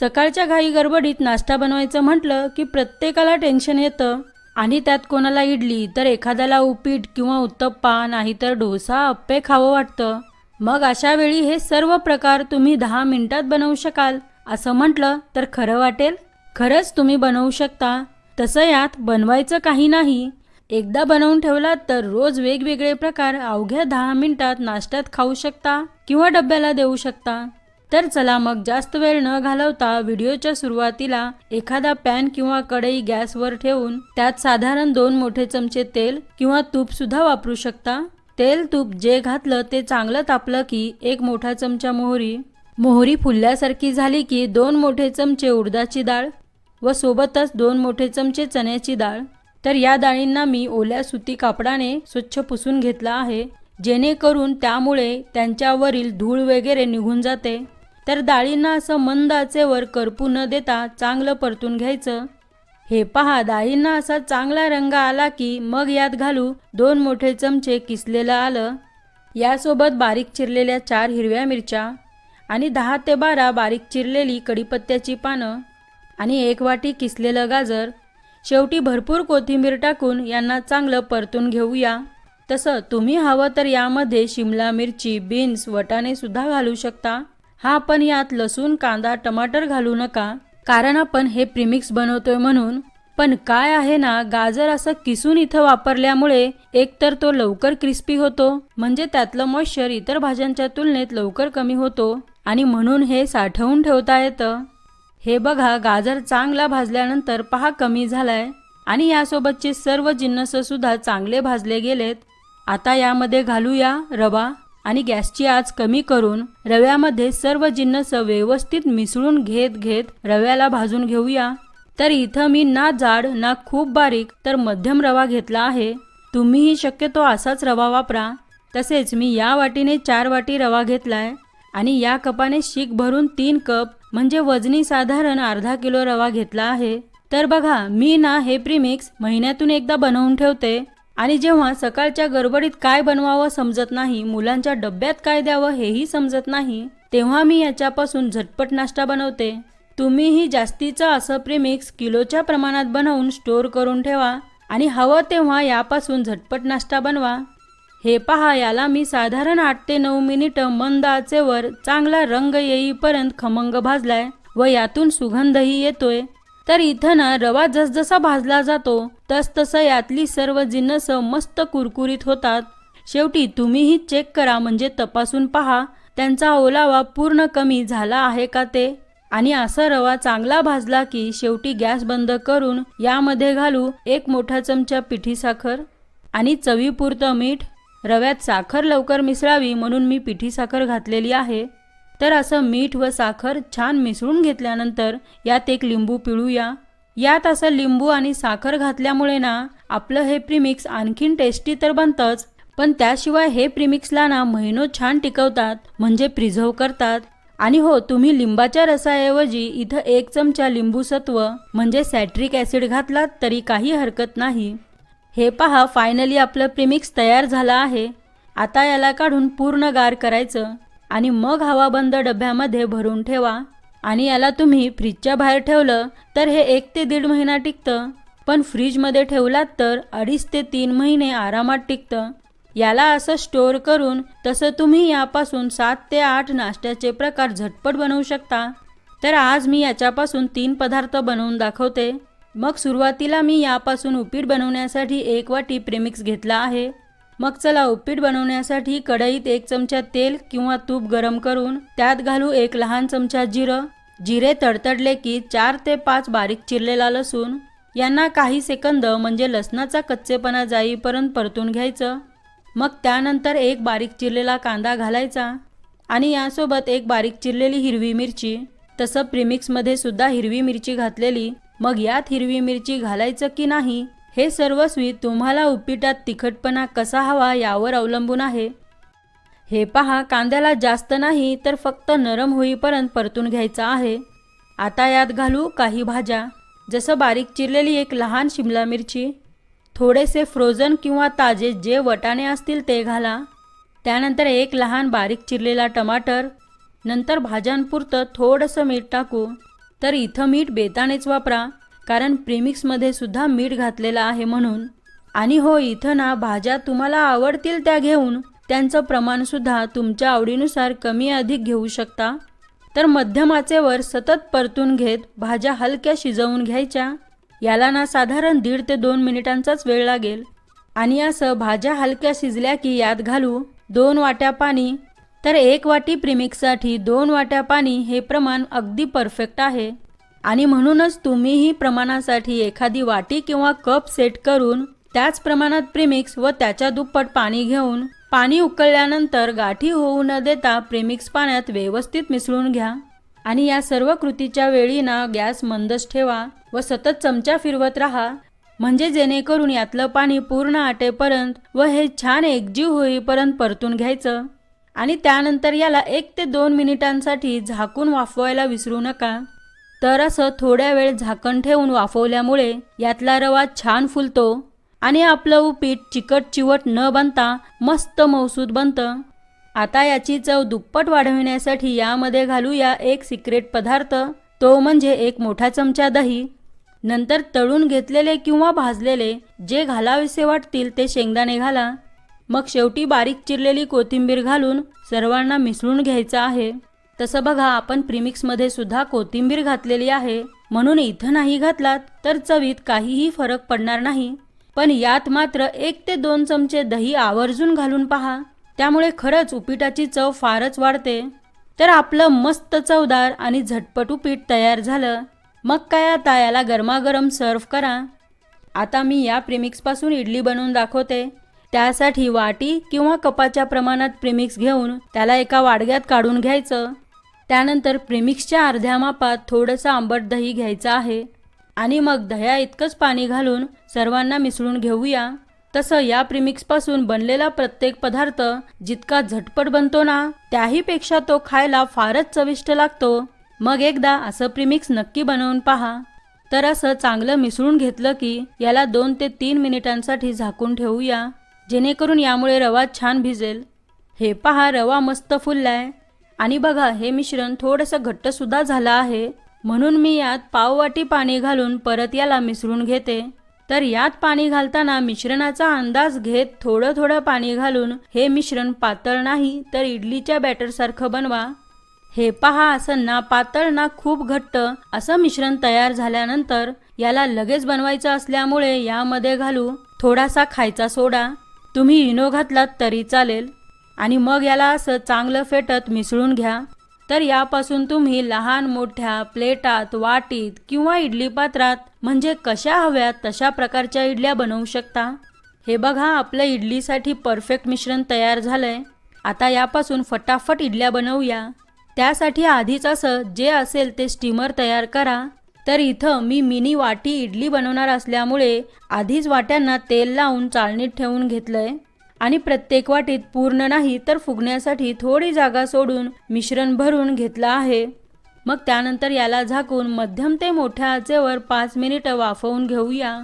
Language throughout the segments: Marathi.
सकाळच्या घाई गडबडीत नाश्ता बनवायचं म्हटलं की प्रत्येकाला टेन्शन येतं. आणि त्यात कोणाला इडली तर एखाद्याला उपीट किंवा उत्तप्पा नाहीतर डोसा अप्पे खावं वाटतं. मग अशा वेळी हे सर्व प्रकार तुम्ही दहा मिनिटात बनवू शकाल. असं म्हटलं तर खरं वाटेल? खरंच तुम्ही बनवू शकता. तसं यात बनवायचं काही नाही. एकदा बनवून ठेवलात तर रोज वेगवेगळे प्रकार अवघ्या दहा मिनिटात नाश्त्यात खाऊ शकता किंवा डब्याला देऊ शकता. तर चला मग जास्त वेळ न घालवता व्हिडिओच्या सुरुवातीला एखादा पॅन किंवा कढई गॅसवर ठेवून त्यात साधारण दोन मोठे चमचे तेल किंवा तूप सुद्धा वापरू शकता. तेल तूप जे घातलं ते चांगलं तापलं की एक मोठा चमचा मोहरी. मोहरी फुलल्यासारखी झाली की दोन मोठे चमचे उडदाची डाळ व सोबतच दोन मोठे चमचे चण्याची डाळ. तर या डाळींना मी ओल्या सुती कापडाने स्वच्छ पुसून घेतला आहे जेणेकरून त्यामुळे त्यांच्यावरील धूळ वगैरे निघून जाते. तर डाळींना असं मंद आचेवर करपू न देता चांगलं परतून घ्यायचं. हे पहा डाळींना असा चांगला रंग आला की मग यात घालू दोन मोठे चमचे किसलेलं आलं. यासोबत बारीक चिरलेल्या चार हिरव्या मिरच्या आणि दहा ते बारा बारीक चिरलेली कढीपत्त्याची पानं आणि एक वाटी किसलेलं गाजर. शेवटी भरपूर कोथिंबीर टाकून यांना चांगलं परतून घेऊया. तसं तुम्ही हवं तर यामध्ये शिमला मिरची बीन्स वटाणेसुद्धा घालू शकता. हा पण यात लसूण कांदा टमाटर घालू नका. कारण आपण हे प्रीमिक्स बनवतोय म्हणून. पण काय आहे ना गाजर असं किसून इथं वापरल्यामुळे एकतर तो लवकर क्रिस्पी होतो. म्हणजे त्यातलं मॉइश्चर इतर भाज्यांच्या तुलनेत लवकर कमी होतो. आणि म्हणून हे साठवून ठेवता येतं. हे बघा गाजर चांगला भाजल्यानंतर पहा कमी झालाय. आणि यासोबतचे सर्व जिन्नस सुद्धा चांगले भाजले गेलेत. आता यामध्ये घालूया रवा. आणि गॅसची आच कमी करून रव्यामध्ये सर्व जिन्नस व्यवस्थित मिसळून घेत घेत रव्याला भाजून घेऊया. तर इथं मी ना जाड ना खूप बारीक तर मध्यम रवा घेतला आहे. तुम्हीही शक्यतो असाच रवा वापरा. तसेच मी या वाटीने चार वाटी रवा घेतलाय आणि या कपाने शीक भरून तीन कप म्हणजे वजनी साधारण अर्धा किलो रवा घेतला आहे. तर बघा मी ना हे प्रीमिक्स महिन्यातून एकदा बनवून ठेवते. आणि जेव्हा सकाळच्या गडबडीत काय बनवावं समजत नाही मुलांच्या डब्यात काय द्यावं हेही समजत नाही तेव्हा मी याच्यापासून झटपट नाश्ता बनवते. तुम्हीही जास्तीचं असं प्रेमिक्स किलोच्या प्रमाणात बनवून स्टोअर करून ठेवा आणि हवं तेव्हा यापासून झटपट नाश्ता बनवा. हे पहा याला मी साधारण आठ ते नऊ मिनिटं मंद आचेवर चांगला रंग येईपर्यंत खमंग भाजलाय व यातून सुगंधही येतोय. तर इथं ना रवा जसजसा भाजला जातो तसतसं यातली सर्व जिन्नस मस्त कुरकुरीत होतात. शेवटी तुम्हीही चेक करा म्हणजे तपासून पहा त्यांचा ओलावा पूर्ण कमी झाला आहे का ते? आणि असा रवा चांगला भाजला की शेवटी गॅस बंद करून यामध्ये घालू एक मोठा चमचा पिठी साखर आणि चवीपुरतं मीठ. रव्यात साखर लवकर मिसळावी म्हणून मी पिठी साखर घातलेली आहे. तर असं मीठ व साखर छान मिसळून घेतल्यानंतर यात एक लिंबू पिळूया. यात असं लिंबू आणि साखर घातल्यामुळे ना आपलं हे प्रिमिक्स आणखीन टेस्टी तर बनतंच पण त्याशिवाय हे प्रिमिक्सला ना महिनो छान टिकवतात म्हणजे प्रिझर्व करतात. आणि हो तुम्ही लिंबाच्या रसाऐवजी इथं एक चमचा लिंबू सत्व म्हणजे सॅट्रिक ॲसिड घातलात तरी काही हरकत नाही. हे पहा फायनली आपलं प्रिमिक्स तयार झालं आहे. आता याला काढून पूर्ण गार करायचं. आणि मग हवाबंद डब्यामध्ये भरून ठेवा. आणि याला तुम्ही फ्रीजच्या बाहेर ठेवलं तर हे एक ते दीड महिना टिकतं. पण फ्रीजमध्ये ठेवलात तर अडीच ते तीन महिने आरामात टिकतं. याला असं स्टोअर करून तसं तुम्ही यापासून सात ते आठ नाश्त्याचे प्रकार झटपट बनवू शकता. तर आज मी याच्यापासून तीन पदार्थ बनवून दाखवते. मग सुरुवातीला मी यापासून उपीट बनवण्यासाठी एक वाटी प्रेमिक्स घेतला आहे. मग चला उपीट बनवण्यासाठी कढईत एक चमचा तेल किंवा तूप गरम करून त्यात घालू एक लहान चमचा जिरं. जिरे तडतडले की चार ते पाच बारीक चिरलेला लसूण. यांना काही सेकंद म्हणजे लसणाचा कच्चेपणा जाईपर्यंत परतून घ्यायचं. मग त्यानंतर एक बारीक चिरलेला कांदा घालायचा. आणि यासोबत एक बारीक चिरलेली हिरवी मिरची. तसं प्रीमिक्समध्ये सुद्धा हिरवी मिरची घातलेली. मग यात हिरवी मिरची घालायचं की नाही? हे सर्वस्वी तुम्हाला उपिटात तिखटपणा कसा हवा यावर अवलंबून आहे? हे पहा कांद्याला जास्त नाही तर फक्त नरम होईपर्यंत परतून घ्यायचा आहे. आता यात घालू काही भाज्या. जसं बारीक चिरलेली एक लहान शिमला मिरची. थोडेसे फ्रोझन किंवा ताजे जे वटाणे असतील ते घाला. त्यानंतर एक लहान बारीक चिरलेला टमाटर. नंतर भाज्यांपुरतं थोडंसं मीठ टाकू. तर इथं मीठ बेतानेच वापरा. कारण प्रेमिक्समध्ये सुद्धा मीठ घातलेलं आहे म्हणून. आणि हो इथं ना भाज्या तुम्हाला आवडतील त्या घेऊन. त्यांचं प्रमाणसुद्धा तुमच्या आवडीनुसार कमी अधिक घेऊ शकता. तर मध्यम आचेवर सतत परतून घेत भाज्या हलक्या शिजवून घ्यायच्या. याला ना साधारण दीड ते दोन मिनिटांचाच वेळ लागेल. आणि असं भाज्या हलक्या शिजल्या की यात घालू दोन वाट्या पाणी. तर एक वाटी प्रिमिक्ससाठी दोन वाट्या पाणी हे प्रमाण अगदी परफेक्ट आहे. आणि म्हणूनच तुम्हीही प्रमाणासाठी एखादी वाटी किंवा कप सेट करून त्याच प्रमाणात प्रिमिक्स व त्याच्या दुप्पट पाणी घेऊन पाणी उकळल्यानंतर गाठी होऊ न देता प्रेमिक्स पाण्यात व्यवस्थित मिसळून घ्या. आणि या सर्व कृतीच्या वेळी ना गॅस मंदच ठेवा व सतत चमचा फिरवत राहा. म्हणजे जेणेकरून यातलं पाणी पूर्ण आटेपर्यंत व हे छान एकजीव होईपर्यंत परतून घ्यायचं. आणि त्यानंतर याला एक ते दोन मिनिटांसाठी झाकून वाफवायला विसरू नका. तर असं थोड्या वेळ झाकण ठेवून वाफवल्यामुळे यातला रवा छान फुलतो आणि आपलं उपीट चिकट चिवट न बनता मस्त मौसूद बनतं. आता याची चव दुप्पट वाढविण्यासाठी यामध्ये घालूया एक सिक्रेट पदार्थ. तो म्हणजे एक मोठा चमचा दही. नंतर तळून घेतलेले किंवा भाजलेले जे घालावेसे वाटतील ते शेंगदाणे घाला. मग शेवटी बारीक चिरलेली कोथिंबीर घालून सर्वांना मिसळून घ्यायचं आहे. तसं बघा आपण प्रिमिक्समध्ये सुद्धा कोथिंबीर घातलेली आहे. म्हणून इथं नाही घातलात तर चवीत काहीही फरक पडणार नाही. पण यात मात्र एक ते दोन चमचे दही आवर्जून घालून पहा. त्यामुळे खरंच उपिटाची चव फारच वाढते. तर आपलं मस्त चवदार आणि झटपट उपीट तयार झालं. मग काय आता याला गरमागरम सर्व करा. आता मी या प्रिमिक्सपासून इडली बनवून दाखवते. त्यासाठी वाटी किंवा कपाच्या प्रमाणात प्रिमिक्स घेऊन त्याला एका वाडग्यात काढून घ्यायचं. त्यानंतर प्रेमिक्सच्या अर्ध्या मापात थोडंसं आंबट दही घ्यायचं आहे. आणि मग दह्या इतकंच पाणी घालून सर्वांना मिसळून घेऊया. तसं या प्रिमिक्सपासून बनलेला प्रत्येक पदार्थ जितका झटपट बनतो ना त्याहीपेक्षा तो खायला फारच चविष्ट लागतो. मग एकदा असं प्रिमिक्स नक्की बनवून पहा. तर असं चांगलं मिसळून घेतलं की याला दोन ते तीन मिनिटांसाठी झाकून ठेवूया. जेणेकरून यामुळे रवा छान भिजेल. हे पहा रवा मस्त फुललाय. आणि बघा हे मिश्रण थोडंसं घट्टसुद्धा झालं आहे. म्हणून मी यात पाववाटी पाणी घालून परत याला मिसळून घेते. तर यात पाणी घालताना मिश्रणाचा अंदाज घेत थोडं थोडं पाणी घालून हे मिश्रण पातळ नाही तर इडलीच्या बॅटरसारखं बनवा. हे पहा असं ना पातळ ना खूप घट्ट असं मिश्रण तयार झाल्यानंतर याला लगेच बनवायचं असल्यामुळे यामध्ये घालू थोडासा खायचा सोडा. तुम्ही इनो घातलात तरी चालेल. आणि मग याला असं चांगलं फेटत मिसळून घ्या. तर यापासून तुम्ही लहान मोठ्या प्लेटात वाटीत किंवा इडली पात्रात म्हणजे कशा हव्यात तशा प्रकारच्या इडल्या बनवू शकता? हे बघा आपलं इडलीसाठी परफेक्ट मिश्रण तयार झालंय. आता यापासून फटाफट इडल्या बनवूया. त्यासाठी आधीच असं जे असेल ते स्टीमर तयार करा. तर इथं मी मिनी वाटी इडली बनवणार असल्यामुळे आधीच वाट्यांना तेल लावून चाळणीत ठेवून घेतलंय. आणि प्रत्येक वाटीत पूर्ण नाही तर फुगण्यासाठी थोडी जागा सोडून मिश्रण भरून घेतलं आहे. मग त्यानंतर याला झाकून मध्यम ते मोठ्या आचेवर पाच मिनिटं वाफवून घेऊया.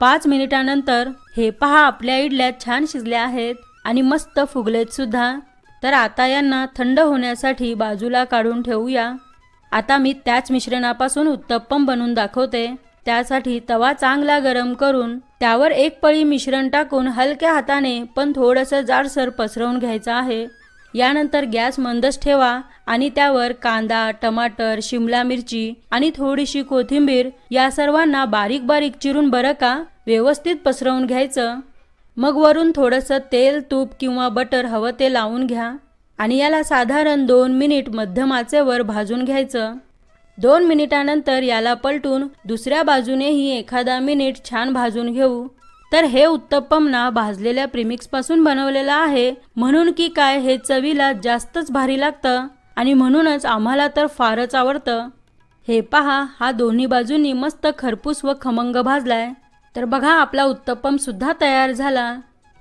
पाच मिनिटानंतर हे पहा आपल्या इडल्या छान शिजल्या आहेत आणि मस्त फुगलेत सुद्धा. तर आता यांना थंड होण्यासाठी बाजूला काढून ठेवूया. आता मी त्याच मिश्रणापासून उत्तप्पम बनवून दाखवते. त्यासाठी तवा चांगला गरम करून त्यावर एक पळी मिश्रण टाकून हलक्या हाताने पण थोडंसं जाडसर पसरवून घ्यायचं आहे. यानंतर गॅस मंदच ठेवा आणि त्यावर कांदा टमाटर शिमला मिरची आणि थोडीशी कोथिंबीर या सर्वांना बारीक बारीक चिरून बरं का व्यवस्थित पसरवून घ्यायचं. मग वरून थोडंसं तेल तूप किंवा बटर हवं ते लावून घ्या आणि याला साधारण दोन मिनिट मध्यम आचेवर भाजून घ्यायचं. दोन मिनिटानंतर याला पलटून दुसऱ्या बाजूनेही एखादा मिनिट छान भाजून घेऊ. तर हे उत्तप्पम ना भाजलेल्या प्रिमिक्सपासून बनवलेलं आहे. म्हणून की काय हे चवीला जास्तच भारी लागतं आणि म्हणूनच आम्हाला तर फारच आवडतं. हे पहा हा दोन्ही बाजूंनी मस्त खरपूस व खमंग भाजलाय. तर बघा आपला उत्तप्पम सुद्धा तयार झाला.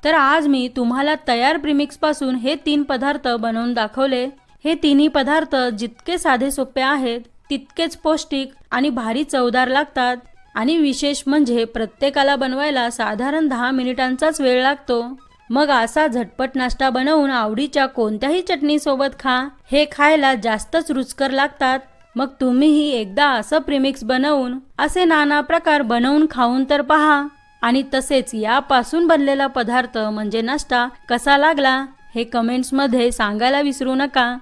तर आज मी तुम्हाला तयार प्रिमिक्सपासून हे तीन पदार्थ बनवून दाखवले. हे तिन्ही पदार्थ जितके साधे सोपे आहेत तितकेच पौष्टिक आणि भारी चवदार लागतात. आणि विशेष म्हणजे प्रत्येकाला बनवायला साधारण दहा मिनिटांचाच वेळ लागतो. मग असा झटपट नाश्ता बनवून आवडीच्या कोणत्याही चटणीसोबत खा. हे खायला जास्तच रुचकर लागतात. मग तुम्हीही एकदा असं प्रिमिक्स बनवून असे नाना प्रकार बनवून खाऊन तर पहा. आणि तसेच यापासून बनलेला पदार्थ म्हणजे नाश्ता कसा लागला हे कमेंट्समध्ये सांगायला विसरू नका.